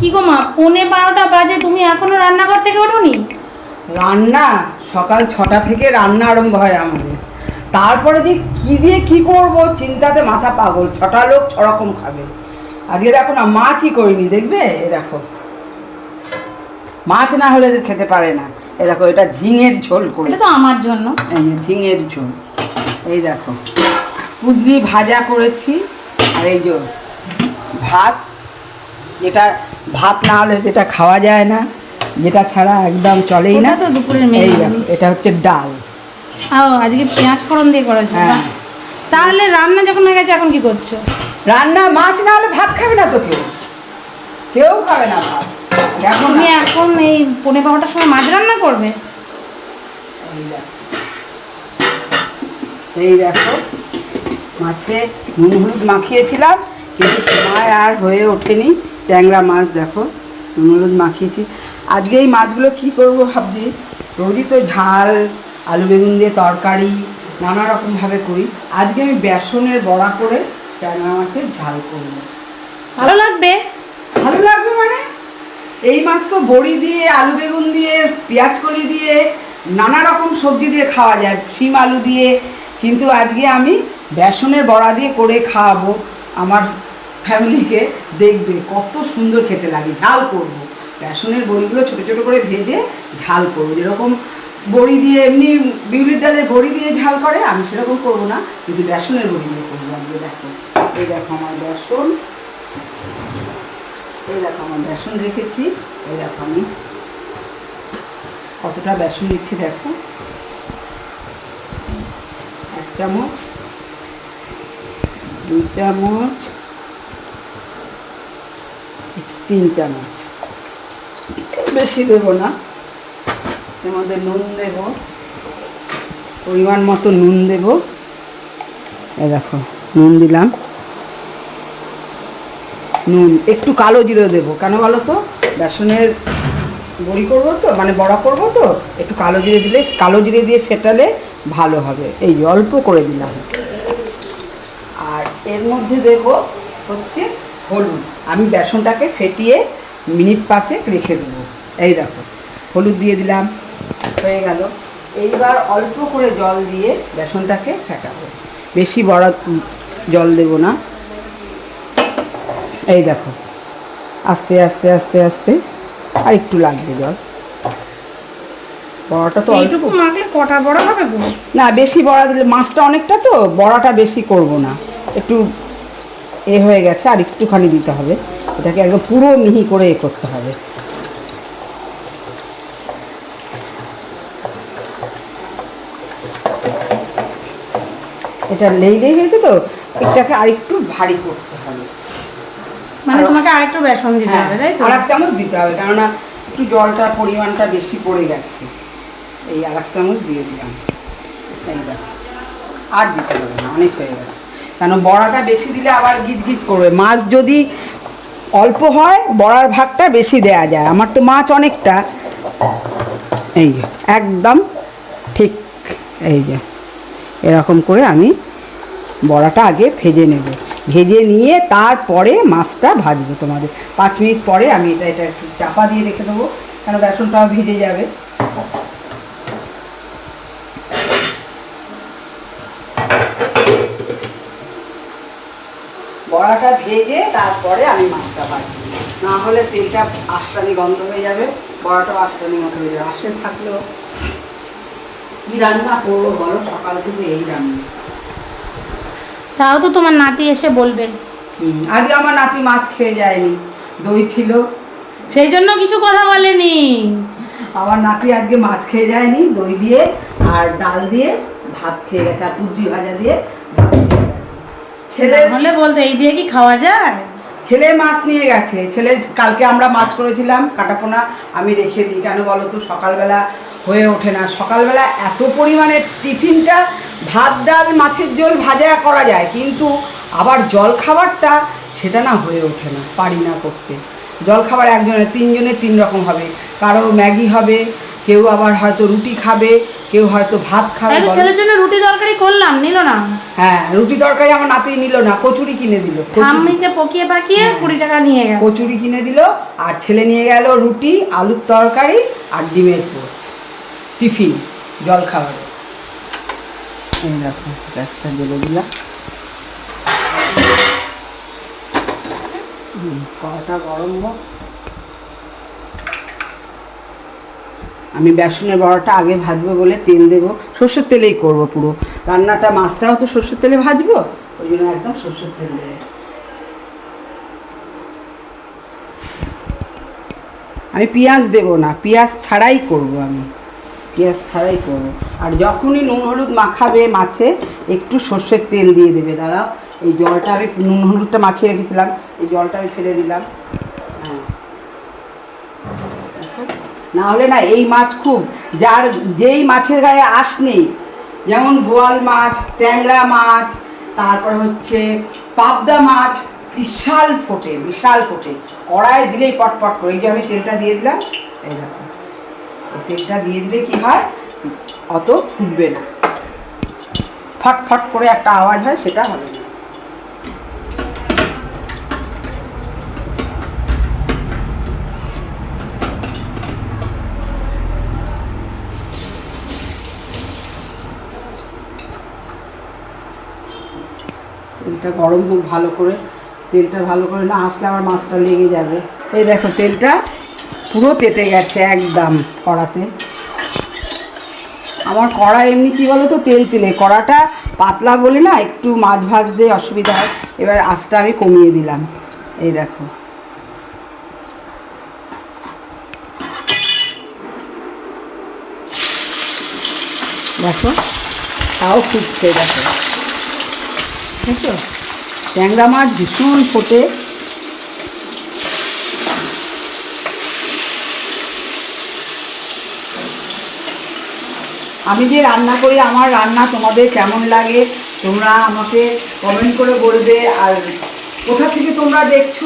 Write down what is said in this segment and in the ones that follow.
কি গো মা পৌনে বারোটা বাজে তুমি এখনও রান্নাঘর থেকে ওঠোনি? রান্না? সকাল ছটা থেকে রান্না আরম্ভ হয় আমাদের। তারপরে যে কি দিয়ে কি করব চিন্তাতে মাথা পাগল। ছটা লোক ছরকম খাবে। আর আজকে দেখো না মাছই করিনি দেখবে? এ দেখো। মাছ না হলে খেতে পারে না। এ দেখো এটা ঝিঙের ঝোল করে। এটা তো আমার জন্য। ঝিঙের ঝোল। এই দেখো কুদরি ভাজা করেছি। আর এই যে ভাত যেটা ভাত না হলে যেটা খাওয়া যায় না যেটা ছাড়া একদম চলেই না। তো দুপুরের এটা হচ্ছে ডাল। ও আজকে পেঁয়াজ ফোড়ন দিয়ে করেছ হ্যাঁ। তাহলে রান্না যখন হয়ে গেছে এখন কি করছ? রান্না মাছ না হলে ভাত খাবে না তো কেউ? কেউ খাবে না ভাত। তুমি এখন এই পৌনে বারোটার সময় মাছ রান্না করবে? এই দেখো। এই দেখো মাছে নুন হলুদ মাখিয়েছিলাম কিন্তু সময় আর হয়ে ওঠেনি। ট্যাংরা মাছ দেখো নুন হলুদ মাখিয়েছি। আজকে এই মাছগুলো কি করব ভাবছি রোজই তো ঝাল আলু বেগুন দিয়ে তরকারি নানা রকমভাবে করি। আজকে আমি বেসনের বড়া করে ট্যাংরা মাছের ঝাল করব। ভালো লাগবে? ভালো লাগবে মানে? এই মাছ তো বড়ি দিয়ে আলু বেগুন দিয়ে পেঁয়াজ কলি দিয়ে নানা রকম সবজি দিয়ে খাওয়া যায় শিম আলু দিয়ে। কিন্তু আজকে আমি বেসনের বড়া দিয়ে করে খাওয়াবো আমার ফ্যামিলিকে দেখবে, কত সুন্দর খেতে লাগে, ঝাল করব। বেসনের বড়িগুলো ছোটো ছোটো করে ভেজে ঝাল করব। যেরকম বড়ি দিয়ে, এমনি বিউলির ডালের বড়ি দিয়ে ঝাল করে, আমি সেরকম করব না, কিন্তু বেসনের বড়ি দিয়ে করব। আজকে দেখো, এই দেখো আমার বেসন। এই দেখো আমার বেসন রেখেছি। এই দেখো আমি কতটা বেসন রেখেছি দেখো। এক চামচ, দুই চামচ তিন চামচ। বেশি দেবো না। এর মধ্যে নুন দেবো। পরিমাণ মতো নুন দেবো। এই দেখো, নুন দিলাম। নুন, একটু কালো জিরে দেবো। কেন বলো তো? বেসনের বড়ি করব তো মানে বড়া করব তো, একটু কালো জিরে দিলে, কালো জিরে দিয়ে ফেটালে ভালো হবে। এই অল্প করে দিলাম। আর এর মধ্যে দেব হচ্ছে হলুদ। আমি বেসনটাকে ফেটিয়ে মিনিট পাঁচেক রেখে দেবো। এই দেখো হলুদ দিয়ে দিলাম হয়ে গেল। এইবার অল্প করে জল দিয়ে বেসনটাকে ফেটাবো। বেশি বড় জল দেবো না। এই দেখো আস্তে আস্তে আস্তে আস্তে আর একটু লাগবে জল। বড়াটা তো অল্প। এইটুকু মাখলে কটা বড় হবে না বেশি বড়া দিলে মাছটা অনেকটা তো বড়াটা বেশি করব না। একটু এ হয়ে গেছে আর একটুখানি দিতে হবে। এটাকে একদম পুরো মিহি করে এ করতে হবে। এটা লেই লেই হয়েছে তো এটাকে আরেকটু ভারী করতে হবে। মানে তোমাকে আরেকটু বেসন দিতে হ্যাঁ হবে তাই তো? আর এক চামচ দিতে হবে কেননা একটু জলটার পরিমাণটা বেশি পড়ে গেছে। এই আর এক চামচ দিয়ে দিলাম। এই আর দিতে হবে না অনেক হয়ে গেছে। কেন বড়াটা বেশি দিলে আবার গিজ গিজ করবে? মাছ যদি অল্প হয়, বড়ার ভাগটা বেশি দেয়া যায়। আমার তো মাছ অনেকটা। এই যে, একদম ঠিক এই যে, এরকম করে আমি বড়াটা আগে ভেজে নেব। ভেজে নিয়ে তারপরে মাছটা ভাজবো তোমাদের। পাঁচ মিনিট পরে আমি এটা এটা একটু চাপা দিয়ে রেখে দেবো। কেন বেসনটাও ভিজে যাবে। বড়াটা ভেজে তারপরে আমি মাছটা ভাজবো। না হলে তেলটা আশটানি গন্ধ হয়ে যাবে বড়াটাও আশটানি মতো হয়ে যাবে। আসলে থাকলেও কী রান্না করব বলো? সকাল থেকে এই রান্না। তাও তো তোমার নাতি এসে বলবে। আগে আমার নাতি মাছ খেয়ে যায়নি দই ছিল। সেই জন্য কিছু কথা বলেনি। আমার নাতি আজকে মাছ খেয়ে যায়নি দই দিয়ে আর ডাল দিয়ে ভাত খেয়ে গেছে আর কুদ্রি ভাজা দিয়ে ভাত ছেলে হলে বলতে এই দিয়ে কি খাওয়া যায়? ছেলে মাছ নিয়ে গেছে। ছেলে কালকে আমরা মাছ করেছিলাম কাটাপোনা আমি রেখে দিই। কেন বলো তো সকালবেলা হয়ে ওঠে না। সকালবেলা এত পরিমাণে টিফিনটা ভাত ডাল মাছের ঝোল ভাজা করা যায় কিন্তু আবার জল খাবারটা সেটা না হয়ে ওঠে না পারি না করতে। জল খাবার একজনের তিনজনের তিন রকম হবে। কারও ম্যাগি হবে কেউ আবার হয়তো রুটি খাবে কেউ হয়তো ভাত খাবে ছেলের জন্য রুটি তরকারি করলাম নিল না? হ্যাঁ রুটি তরকারি আমার নাতি নিল না কচুরি কিনে দিল। ঠাম্মিকে পকিয়ে পাকিয়ে হ্যাঁ। কুড়ি টাকা নিয়ে গেছে। কচুরি কিনে দিল আর ছেলে নিয়ে গেল রুটি আলুর তরকারি আর ডিমের পোচ। টিফিন জল খাবার এই দেখো গ্যাসটা জ্বেলে দিলাম। হুম, কড়াটা গরম হোক। আমি বেসনের বড়াটা আগে ভাজবো বলে তেল দেবো। সর্ষের তেলেই করব পুরো। রান্নাটা মাছটাও তো সর্ষের তেলে ভাজবো, ওই জন্য একদম সর্ষের তেল দেবে। আমি পেঁয়াজ দেবো না, পেঁয়াজ ছাড়াই করব আমি। পেঁয়াজ ছাড়াই করব। আর যখনই নুন হলুদ মাখাবে মাছে, একটু সর্ষের তেল দিয়ে দেবে, দাঁড়াও। এই জলটা আমি নুন হলুদটা মাখিয়ে রেখেছিলাম, এই জলটা আমি ফেলে দিলাম। হ্যাঁ। না হলে না এই মাছ খুব, যার যেই মাছের গায়ে আঁশ নেই, যেমন বোয়াল মাছ, ট্যাংরা মাছ, তারপর হচ্ছে পাবদা মাছ, বিশাল ফোটে বিশাল ফোটে। কড়াই দিলেই পটপট করে, এই যে আমি তেলটা দিয়ে দিলাম, এই দেখো। তেলটা দিয়ে দিলে কী হয়? অত ফুটবে না। ফট ফট করে একটা আওয়াজ হয়, সেটা হবে তেলটা গরম হোক ভালো করে, তেলটা ভালো করে না আসলে আমার মাছটা লেগে যাবে। এই দেখো তেলটা পুরো তেতে গেছে একদম কড়াতে। আমার কড়া এমনি কী বলো তো তেল তেলে। কড়াটা পাতলা বলে না, একটু মাছ ভাজতে অসুবিধা হয়। এবার আঁচটা আমি কমিয়ে দিলাম। এই দেখো। দেখো, তাও ফুটছে দেখো। বুঝছ? ট্যাংরা মাছ ভীষণ ফোটে। আমি যে রান্না করি, আমার রান্না তোমাদের কেমন লাগে, তোমরা আমাকে কমেন্ট করে বলবে। আর কোথা থেকে তোমরা দেখছ,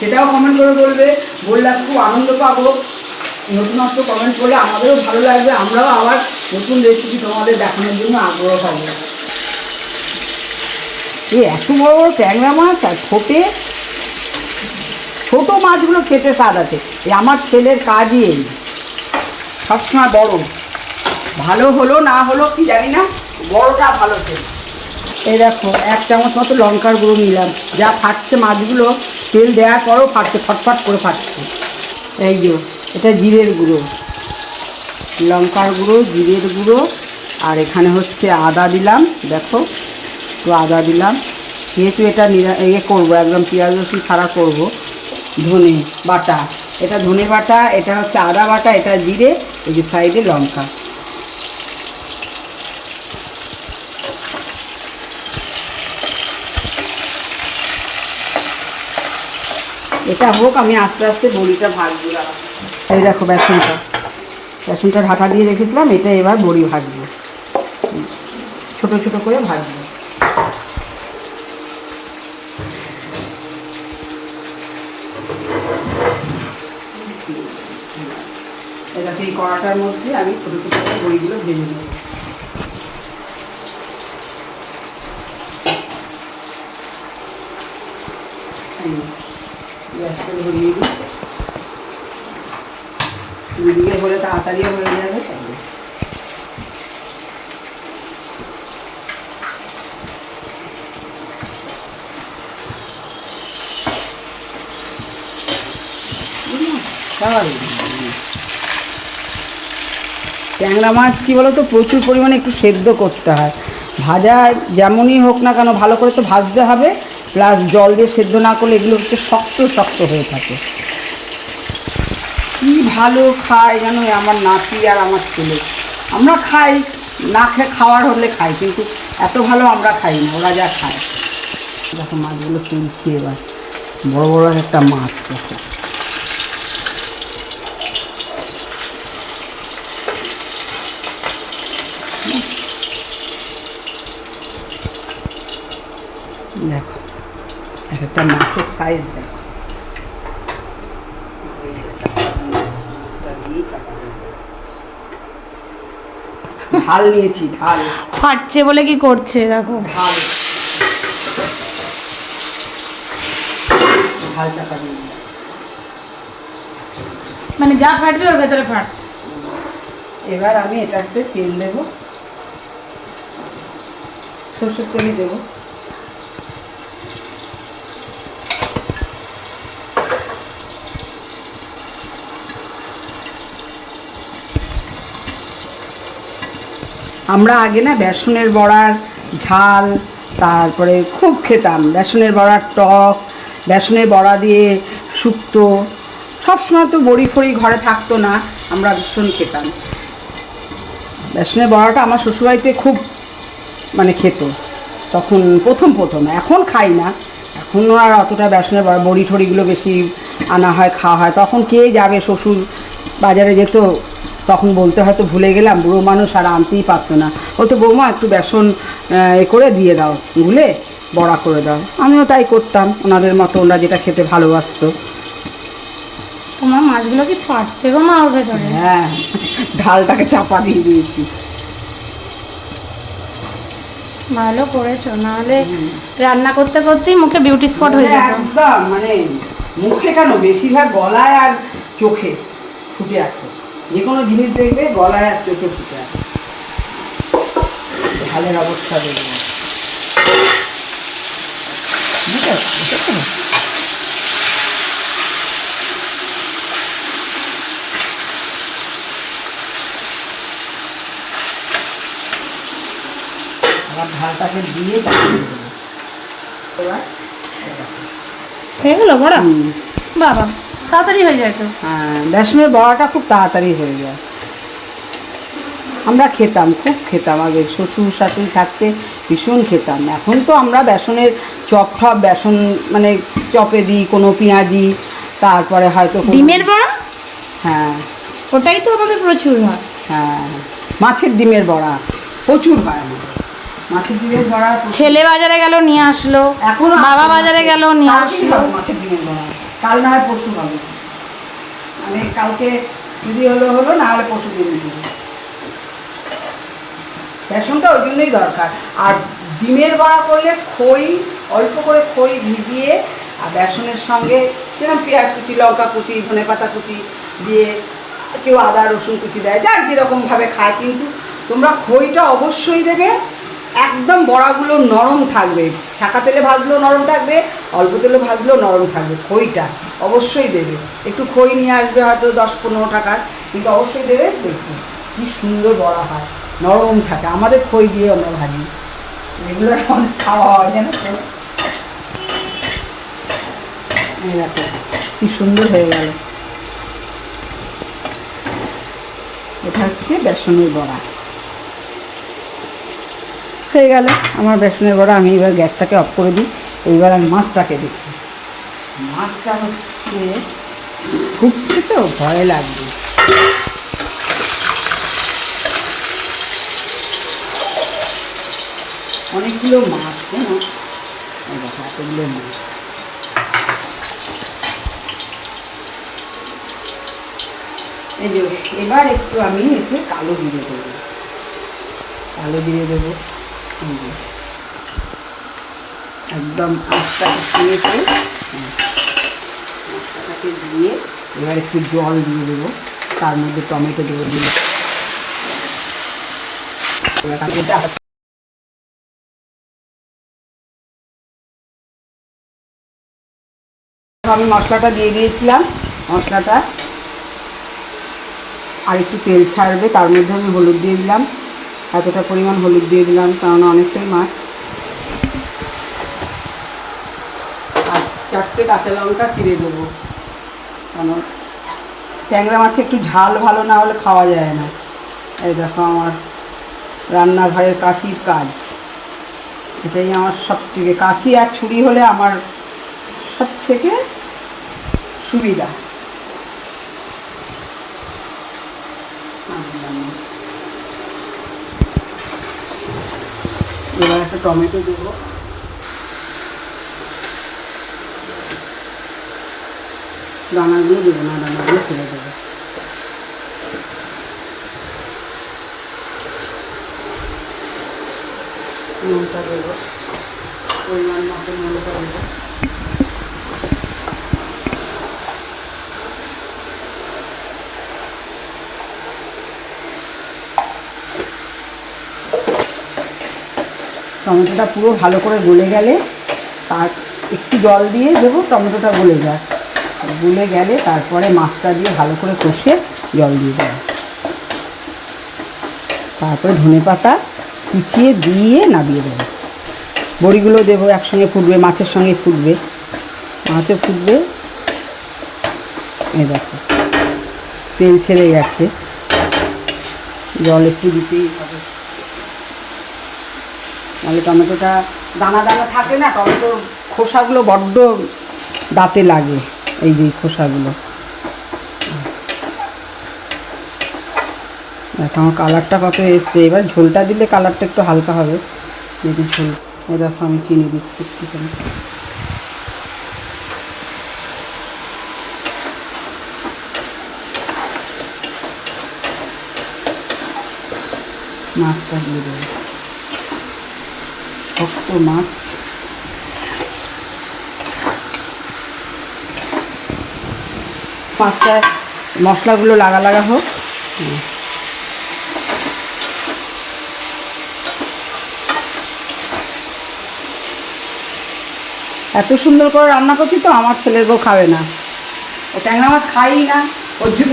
সেটাও কমেন্ট করে বলবে। বললে খুব আনন্দ পাবো। নতুনত্ব কমেন্ট করলে আমাদেরও ভালো লাগবে। আমরাও আবার নতুন রেসিপি তোমাদের দেখানোর জন্য আগ্রহ হব এই এত বড় বড় ট্যাংরা মাছ আর ছোটে, ছোটো মাছগুলো খেতে স্বাদ আছে। এই আমার ছেলের কাজই এই। সবসময় বড়। ভালো হলো, না হলো, কি জানি না। বড়টা ভালো ছিল। এই দেখো, এক চামচ মতো লঙ্কার গুঁড়ো নিলাম। যা ফাটছে মাছগুলো, তেল দেওয়ার পরও ফাটছে, ফটফট করে ফাটছে। এই যে, এটা জিরের গুঁড়ো। লঙ্কার গুঁড়ো, জিরের গুঁড়ো। আর এখানে হচ্ছে আদা দিলাম, দেখো। একটু আদা দিলাম। যেহেতু এটা ইয়ে করব, একদম পেঁয়াজ রসুন ছাড়া করব, ধনে বাটা। এটা ধনে বাটা, এটা হচ্ছে আদা বাটা, এটা জিরে, এই যে সাইডে লঙ্কা। এটা হোক, আমি আস্তে আস্তে বড়িটা ভাজবো। এই দেখো বেসনটা। বেসনটা ঢাকা দিয়ে রেখেছিলাম, এটা এবার বড়ি ভাজবো। ছোট ছোট করে ভাজবো। এই কড়াটার মধ্যে আমি ছোট ছোট করে বড়িগুলো ভেজে নেব। গ্যাসটা দুদিকে হলে তাড়াতাড়িও হয়ে যাবে স্বাভাবিক। ট্যাংরা মাছ কি তো প্রচুর পরিমাণে একটু সেদ্ধ করতে হয়। ভাজা যেমনই হোক না কেন ভালো করে তো ভাজতে হবে। প্লাস জল দিয়ে সেদ্ধ না করলে এগুলো হচ্ছে শক্ত শক্ত হয়ে থাকে। কি ভালো খায় এই আমার নাতি আর আমার ছেলে। আমরা খাই, না খেয়ে খাওয়ার হলে খাই, কিন্তু এত ভালো আমরা খাই না, ওরা যা খায়। দেখো মাছগুলো তুলছি এবার বড় বড় একটা মাছ দেখো। দেখো এক একটা মাছের সাইজ দেখো। ঢাল নিয়েছি ঢাল। ফাটছে বলে কি করছে দেখো। ঢাল। ঢাল চাপা দিয়ে মানে যা ফাটবে ওর ভেতরে ফাট। এবার আমি এটাতে তেল দেবো। সর্ষের তেলই দেবো। আমরা আগে না বেসনের বড়ার ঝাল, তারপরে খুব খেতাম। বেসনের বড়ার টক, বেসনের বড়া দিয়ে শুক্তো সবসময় তো বড়ি ফড়ি ঘরে থাকতো না, আমরা ভীষণ খেতাম। বেসনের বড়াটা আমার শ্বশুরবাড়িতে খুব মানে খেত। তখন প্রথম প্রথম এখন খাই না। এখন আর অতটা বেসনের বড়ি ঠড়িগুলো বেশি আনা হয় খাওয়া হয়। তখন কে যাবে শ্বশুর বাজারে যেত? তখন বলতে হয়তো ভুলে গেলাম বুড়ো মানুষ আর আনতেই পারতো না। বলতো বৌমা একটু বেসন এ করে দিয়ে দাও গুলে বড়া করে দাও। আমিও তাই করতাম ওনাদের মতো ওনারা যেটা খেতে ভালোবাসতো। তোমার মাছগুলো কি ফাটছে গো মা ওর ভেতরে? হ্যাঁ ঢালটাকে চাপা দিয়ে দিয়েছি। ভালো করেছ, নাহলে রান্না করতে করতেই মুখে বিউটি স্পট হয়ে যায় একদম মানে মুখে কেন? বেশিরভাগ গলায় আর চোখে ফুটে আসে। যে কোনো জিনিস দেখবে গলায় আর চোখে ফুটে আসে। ঝালের অবস্থা দেখবে। বুঝতে ঢালটাকে দিয়ে হয়ে গেলো বড়া? বাবা তাড়াতাড়ি হয়ে যায় তো। হ্যাঁ বেসনের বড়াটা খুব তাড়াতাড়ি হয়ে যায়। আমরা খেতাম খুব খেতাম। আগে শ্বশুর শাশুড়ি থাকতে ভীষণ খেতাম। এখন তো আমরা বেসনের চপ টপ বেসন মানে চপে দিই কোনো পেঁয়াজি তারপরে হয়তো ডিমের বড়া? হ্যাঁ। ওটাই তো আমাদের প্রচুর হয়। হ্যাঁ মাছের ডিমের বড়া প্রচুর হয় ছেলে বাজারে গেল নিয়ে আসলো। এখনও বাবা বাজারে গেল নিয়ে আসলো। মাছের ডিমের বড়া। কাল না হয় পরশু হবে মানে কালকে যদি হলো হলো না হলে পরশু দিন বেসনটা ওই জন্যই দরকার। আর ডিমের বড়া করলে খই অল্প করে খই ভিজিয়ে আর বেসনের সঙ্গে যেরকম পেঁয়াজ কুচি লঙ্কা কুচি ধনে পাতা কুচি দিয়ে কেউ আদা রসুন কুচি দেয়। যার যেরকমভাবে খায় কিন্তু তোমরা খইটা অবশ্যই দেবে। একদম বড়াগুলো নরম থাকবে। শাঁকা তেলে ভাজলেও নরম থাকবে, অল্প তেলে ভাজলেও নরম থাকবে। খইটা অবশ্যই দেবে। একটু খই নিয়ে আসবে হয়তো দশ পনেরো টাকার কিন্তু অবশ্যই দেবে। দেখি কি সুন্দর বড়া হয়। নরম থাকে। আমাদের খই দিয়ে আমরা ভাজি। এগুলো আমাদের খাওয়া হয়, জানো তো? কি সুন্দর হয়ে গেল। এটা হচ্ছে বেসনের বড়া। হয়ে গেল। আমার বেসনের বড়া, আমি এবার গ্যাসটাকে অফ করে দিই। এইবার আমি মাছটাকে দেখি মাছটা হচ্ছে, ফুটছে তো, ভয় লাগবে। অনেকগুলো মাছ কেন মাছ। এই যে, এবার একটু আমি একটু কালো জিরে দেবো। কালো জিরে দেবো। একদম দিয়ে এবার একটু জল দিয়ে দেবো। তার মধ্যে টমেটো দেবো। এটা আমি মশলাটা দিয়ে দিয়েছিলাম। মশলাটা আর একটু তেল ছাড়বে, তার মধ্যে আমি হলুদ দিয়ে দিলাম। এতটা পরিমাণ হলুদ দিয়ে দিলাম, কারণ অনেকটাই মাছ। আর চারটে কাঁচা লঙ্কা চিড়ে দেবো, কারণ ট্যাংরা মাছে একটু ঝাল ভালো না হলে খাওয়া যায় না। এই দেখো আমার রান্নাঘরের কাশির কাজ। এটাই আমার সব থেকে কাশি আর ছুরি হলে আমার সব থেকে সুবিধা। এবার একটা টমেটো দেবো। দানাগুলো দেবো না দানাগুলো ফেলে দেবো। লঙ্কা দেবো। পরিমাণ মতো লঙ্কা দেবো। টমেটোটা পুরো ভালো করে গলে গেলে তার একটু জল দিয়ে দেবো, টমেটোটা গলে যায় গলে গেলে তারপরে মাছটা দিয়ে ভালো করে কষে জল দিয়ে দেবো। তারপরে ধনে পাতা কুচিয়ে দিয়ে নামিয়ে দেবো। বড়িগুলো দেবো একসঙ্গে ফুটবে, মাছের সঙ্গে ফুটবে। মাছও ফুটবে। এই দেখো, তেল ছেড়ে গেছে। জল একটু দিতেই নাহলে টমেটোটা দানা দানা থাকে না টমেটোর খোসাগুলো বড্ড দাঁতে লাগে, এই যে খোসাগুলো। দেখো আমার কালারটা কত এসছে, এবার ঝোলটা দিলে কালারটা একটু হালকা হবে। যদি ঝোল ও দেখো আমি কিনে দিচ্ছি একটুখানি। মাছটা দিয়ে দেবো। শক্ত মাছ পাঁচটা মশলাগুলো লাগা লাগা হোক। এত সুন্দর করে রান্না করছি তো, আমার ছেলের বউ খাবে না। ও ট্যাংরা মাছ খাই না। ওর জন্য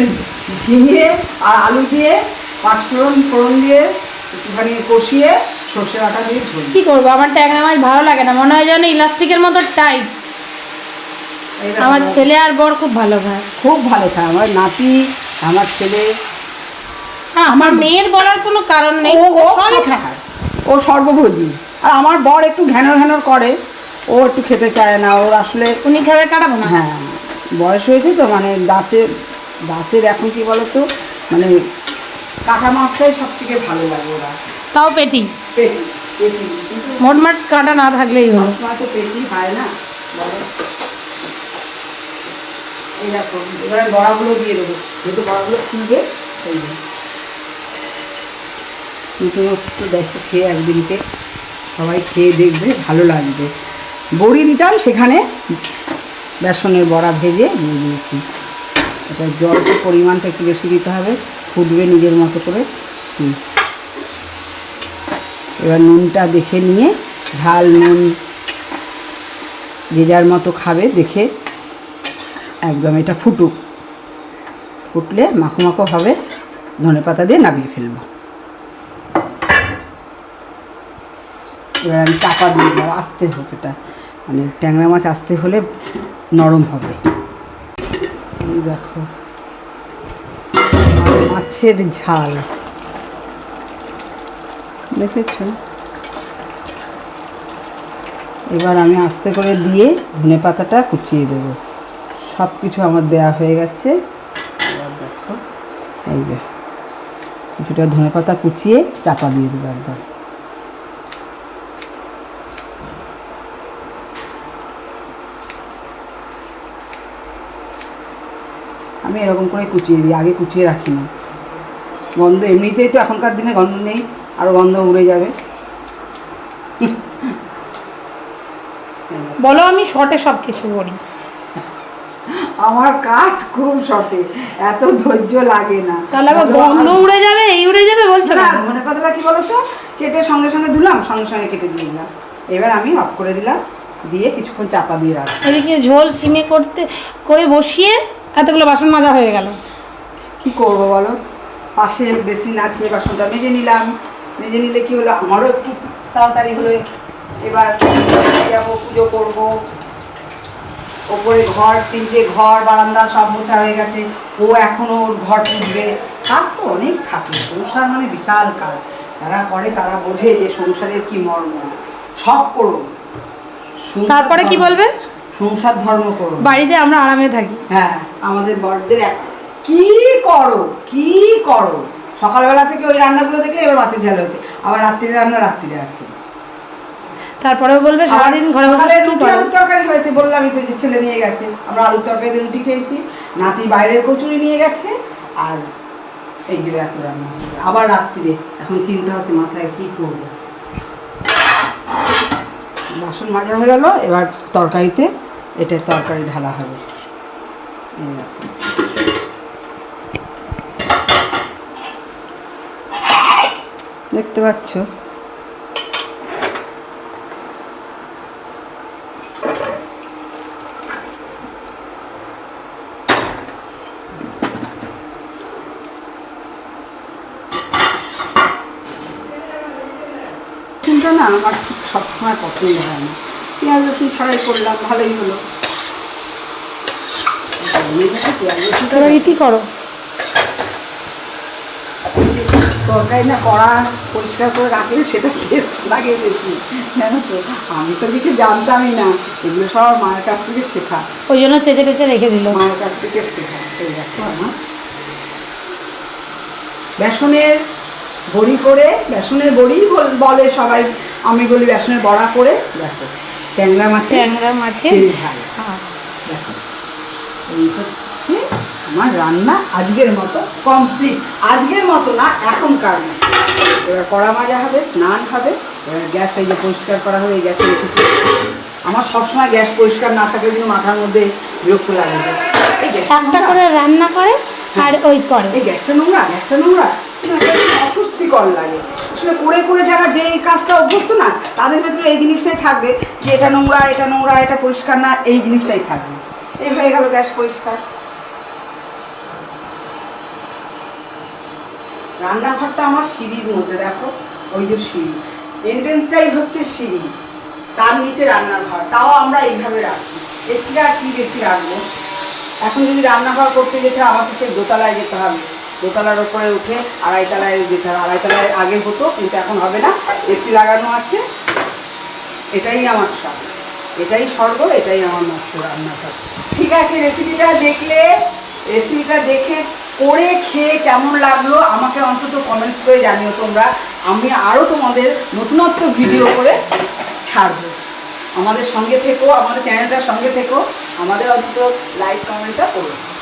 ঝিঙে আর আলু দিয়ে পাঁচ ফোড়ন ফোড়ন দিয়ে, একটুখানি কষিয়ে সর্ষে বাটা দিয়ে ঝোল। কি করব? আমার ট্যাংরা মাছ ভালো লাগে না। মনে হয় যেন ইলাস্টিকের মতো টাইট। আমার ছেলে আর বর খুব ভালো খায়। খুব ভালো খায়। আমার নাতি আমার ছেলে। হ্যাঁ আমার মেয়ের বলার কোনো কারণ নেই। ও সবই খায়। ও সর্বভোজী আর আমার বর একটু ঘ্যানর ঘ্যানর করে। ও একটু খেতে চায় না। ওর আসলে উনি খাবে কাটাবো না। হ্যাঁ বয়স হয়েছে তো মানে দাঁতের দাঁতের এখন কি বলতো? মানে কাঁটা মাছটাই সব থেকে ভালো লাগে ওরা। তাও পেটি। মোটমাট কাটা না থাকলেই হলো। খায় না বড়াগুলো দিয়ে দেবো। যেহেতু বড়াগুলো খেয়ে একদিনকে সবাই খেয়ে দেখবে, ভালো লাগবে। বড়ি দিতাম সেখানে বেসনের বড়া ভেজে দিয়ে দিয়েছি। এটা জলটা পরিমাণটা একটু বেশি দিতে হবে, ফুটবে নিজের মতো করে। হুম। এবার নুনটা দেখে নিয়ে ঝাল নুন যে যার মতো খাবে দেখে একদম এটা ফুটুক। ফুটলে মাখো মাখো হবে, ধনে পাতা দিয়ে নামিয়ে ফেলব। এবার আমি চাপা দিয়ে দেবো, আস্তে হোক এটা। মানে ট্যাংরা মাছ আস্তে হলে নরম হবে। দেখো, মাছের ঝাল। দেখেছ এবার আমি আস্তে করে দিয়ে ধনে পাতাটা কুচিয়ে দেবো। সব কিছু আমার দেয়া হয়ে গেছে। এবার এই যে কিছুটা ধনে পাতা কুচিয়ে চাপা দিয়ে দেবো একবার আমি এরকম করে কুচিয়ে দিই, আগে কুচিয়ে রাখি না গন্ধ, এমনিতেই তো এখনকার দিনে গন্ধ নেই। আরও গন্ধ উড়ে যাবে। বলো আমি শর্টে সব কিছু করি। আমার কাজ খুব শর্টে এত ধৈর্য লাগে না। তাহলে আবার গন্ধ উড়ে যাবে এই উড়ে যাবে বলছো না ধনে পাতাটা কি বলতো? কেটে সঙ্গে সঙ্গে ধুলাম সঙ্গে সঙ্গে কেটে দিয়ে দিলাম। এবার আমি অফ করে দিলাম দিয়ে কিছুক্ষণ চাপা দিয়ে রাখলাম এদিকে ঝোল সিমে করতে করে বসিয়ে এতগুলো বাসন মাজা হয়ে গেল। কি করব বলো? পাশে বেসিন আছে বাসনটা মেজে নিলাম। মেজে নিলে কি হলো? আমারও একটু তাড়াতাড়ি হলো। এবার যাব পুজো করব। ওপরে ঘর তিনটে ঘর বারান্দা সব মোছা হয়ে গেছে। ও এখনও ওর ঘর তুলবে কাজ তো অনেক থাকে। সংসার মানে বিশাল কাজ। যারা করে তারা বোঝে যে সংসারের কি মর্ম। সব করো তারপরে কি বলবে? সংসার ধর্ম করো বাড়িতে আমরা আরামে থাকি। হ্যাঁ আমাদের বড়দের কি করো? কি করো? সকালবেলা থেকে ওই রান্নাগুলো দেখলে এবার মাছের ঝাল হচ্ছে। আবার রাত্রিরে রান্না রাত্রিরে আছে। তারপরেও বলবে সারাদিন ঘরে বসে রুটি আলুর তরকারি হয়েছে বললামই তো যে ছেলে নিয়ে গেছে। আমরা আলুর তরকারি দিয়ে রুটি খেয়েছি নাতি বাইরের কচুরি নিয়ে গেছে আর এই যে এত রান্না হয়েছে। আবার রাত্রিরে এখন চিন্তা হচ্ছে মাথায় কি করব। বাসন মাজা হয়ে গেল এবার তরকারিতে এটা তরকারি ঢালা হবে। এই দেখতে পাচ্ছ? চিন্তা না, আমার ঠিক সবসময় পছন্দ হয় না। পেঁয়াজ, রসুন ছাড়াই করলাম, ভালোই হলো। পেঁয়াজ রীতি করো। তরকারি না কড়া পরিষ্কার করে রাখলে সেটা টেস্ট লাগে বেশি। জানো তো? আমি তো কিছু জানতামই না। এগুলো সব মায়ের কাছ থেকে শেখা। ওই জন্য চেঁচে টেচে রেখে দিল। মায়ের কাছ থেকে শেখা। এই দেখো আমার বেসনের বড়ি করে বেসনের বড়ি বলে সবাই। আমি বলি বেসনের বড়া করে দেখো। ট্যাংরা মাছের ট্যাংরা মাছের তেল ঝাল। হ্যাঁ। দেখো। এই হচ্ছে আমার রান্না আজকের মতো কমপ্লিট আজকের মতো না এখনকার মতো। এবার কড়া মাজা হবে স্নান হবে এবার গ্যাস এই যে পরিষ্কার করা হবে এই গ্যাসে রেখেছি আমার সবসময় গ্যাস পরিষ্কার না থাকলে কিন্তু মাথার মধ্যে বিরক্ত লাগে। এই গ্যাসটা করে রান্না করে আর ওই করে। এই গ্যাসটা নোংরা গ্যাসটা নোংরা। না, অস্বস্তিকর লাগে। আসলে করে করে যারা যে এই কাজটা অভ্যস্ত না তাদের ভেতরে এই জিনিসটাই থাকবে যে এটা নোংরা এটা নোংরা এটা পরিষ্কার না এই জিনিসটাই থাকবে। এই হয়ে গেল গ্যাস পরিষ্কার। রান্নাঘরটা আমার সিঁড়ির মধ্যে, দেখো, ওই যে সিঁড়ি। এন্ট্রেন্সটাই হচ্ছে সিঁড়ি, তার নিচে রান্নাঘর। তাও আমরা এইভাবে রাখি। এর থেকে আর কি বেশি রাখব? এখন যদি রান্নাঘর করতে গেছে আমাকে সেই দোতলায় যেতে হবে। দোতলার ওপরে উঠে আড়াইতলায় যেতে হবে। আড়াইতলায় আগে হতো, কিন্তু এখন হবে না। এসি লাগানো আছে। এটাই আমার শখ এটাই স্বর্গ, এটাই আমার মস্ত রান্নাঘর। ঠিক আছে রেসিপিটা দেখলে রেসিপিটা দেখে করে খেয়ে কেমন লাগল, আমাকে অন্তত কমেন্টস করে জানিও তোমরা। আমি আরও তোমাদের নতুনত্ব ভিডিও করে ছাড়বো। আমাদের সঙ্গে থেকো, আমাদের চ্যানেলটার সঙ্গে থেকো, আমাদের অন্তত লাইক কমেন্টটা করো।